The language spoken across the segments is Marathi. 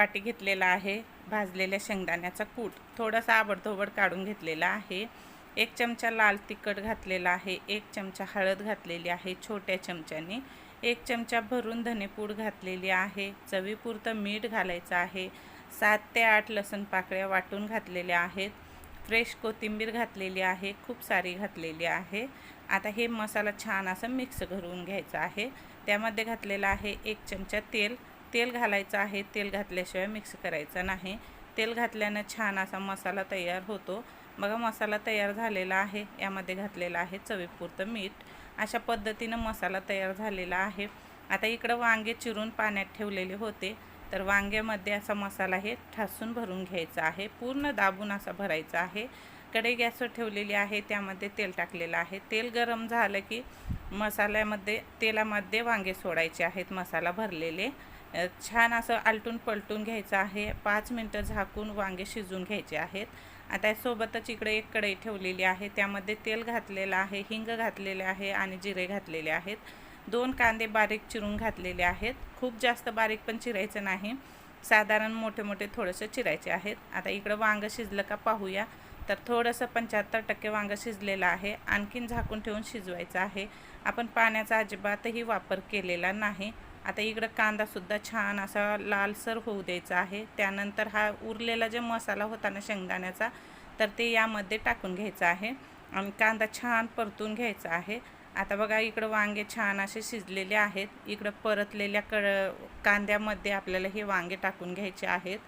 वाटी घेतलेला आहे. भाजलेल्या शेंगदाण्याचा कूट थोडासा आबडधोबड काढून घेतलेला आहे. एक चमचा लाल तिखट घातलेला आहे. एक चमचा हळद घातलेली आहे छोट्या चमच्याने. एक चमचा भरून धनेपूड घातलेली आहे. चवीपुरतं मीठ घालायचं आहे. सात ते आठ लसण पाकळ्या वाटून घातलेल्या आहेत. फ्रेश कोथिंबीर घातलेली आहे. खूप सारी घातलेली आहे. आता हे मसाला छान असं मिक्स करून घ्यायचा आहे. त्यामध्ये घातलेलं आहे एक चमचा तेल. तेल घालायचं आहे. तेल घातल्याशिवाय मिक्स करायचं नाही. तेल घातल्यानं छान असा मसाला तयार होतो. बघा मसाला तयार झालेला आहे. यामध्ये घातलेला आहे चवीपुरतं मीठ. अशा पद्धतीनं मसाला तयार झालेला आहे. आता इकडं वांगे चिरून पाण्यात ठेवलेले होते. तर वांग्यामध्ये असा मसाला हे ठासून भरून घ्यायचा आहे. पूर्ण दाबून असा भरायचा आहे. कढई गॅसवर ठेवलेली आहे. त्यामध्ये तेल टाकलेलं आहे. तेल गरम झालं की मसाल्यामध्ये तेलामध्ये वांगे सोडायचे आहेत. मसाला भरलेले. छान असं आलटून पलटून घ्यायचं आहे. पाच मिनटं झाकून वांगे शिजून घ्यायचे आहेत. आता सोबतच इकडे एक कढई ठेवलेली आहे. त्यामध्ये तेल घातलेलं आहे हिंग घातलेले आहे आणि जिरे घातलेले आहेत. दोन कांदे बारीक चिरून घातलेले आहेत. खूप जास्त बारीक पण चिरायचं नाही. साधारण मोठे मोठे थोडंसं चिरायचे आहेत. आता इकडं वांगं शिजलं का पाहूया. तर थोडंसं पंच्याहत्तर टक्के वांगं शिजलेलं आहे. आणखीन झाकून ठेवून शिजवायचं आहे. आपण पाण्याचा अजिबातही वापर केलेला नाही. आता इकडं कांदासुद्धा छान असा लालसर होऊ द्यायचा आहे. त्यानंतर हा उरलेला जे मसाला होता ना शेंगदाण्याचा तर ते यामध्ये टाकून घ्यायचं आहे. आणि कांदा छान परतून घ्यायचा आहे. आता बघा इकडं वांगे छान असे शिजलेले आहेत. इकडं परतलेल्या कड कांद्यामध्ये आपल्याला हे वांगे टाकून घ्यायचे आहेत.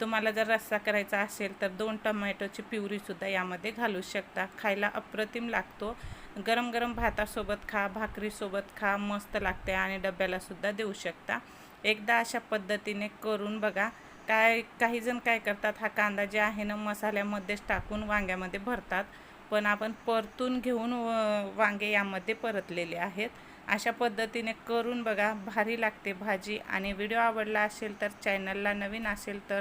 तुम्हाला जर रस्सा करायचा असेल तर दोन टमॅटोची प्युरीसुद्धा यामध्ये घालू शकता. खायला अप्रतिम लागतो. गरम गरम भातासोबत खा भाकरीसोबत खा मस्त लागते आणि डब्यालासुद्धा देऊ शकता. एकदा अशा पद्धतीने करून बघा. काय काही जण काय करतात हा कांदा जे आहे ना मसाल्यामध्येच टाकून वांग्यामध्ये भरतात. पण आपण परतून घेऊन व- वांगे यामध्ये परतलेले आहेत. अशा पद्धतीने करून बघा. भारी लागते भाजी. आणि व्हिडिओ आवडला असेल तर चॅनलला नवीन असेल तर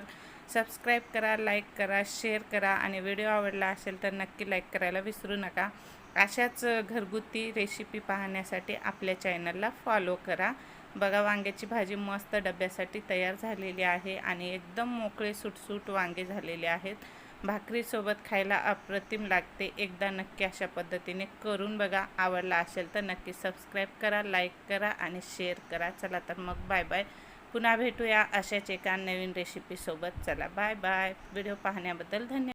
सबस्क्राईब करा लाईक करा शेअर करा. आणि व्हिडिओ आवडला असेल तर नक्की लाईक करायला विसरू नका. अशाच घरगुती रेसिपी पाहण्यासाठी आपल्या चॅनलला फॉलो करा. बघा वांग्याची भाजी मस्त डब्यासाठी तयार झालेली आहे आणि एकदम मोकळे सुटसूट वांगे झालेले आहेत. भाकरीसोबत खायला अप्रतिम लागते. एकदा नक्की अशा पद्धतीने करून बघा. आवडला असेल तर नक्की सबस्क्राईब करा लाईक करा आणि शेअर करा. चला तर मग बाय बाय पुन्हा भेटूया अशाच एका नवीन रेसिपीसोबत चला बाय बाय व्हिडिओ पाहण्याबद्दल धन्यवाद.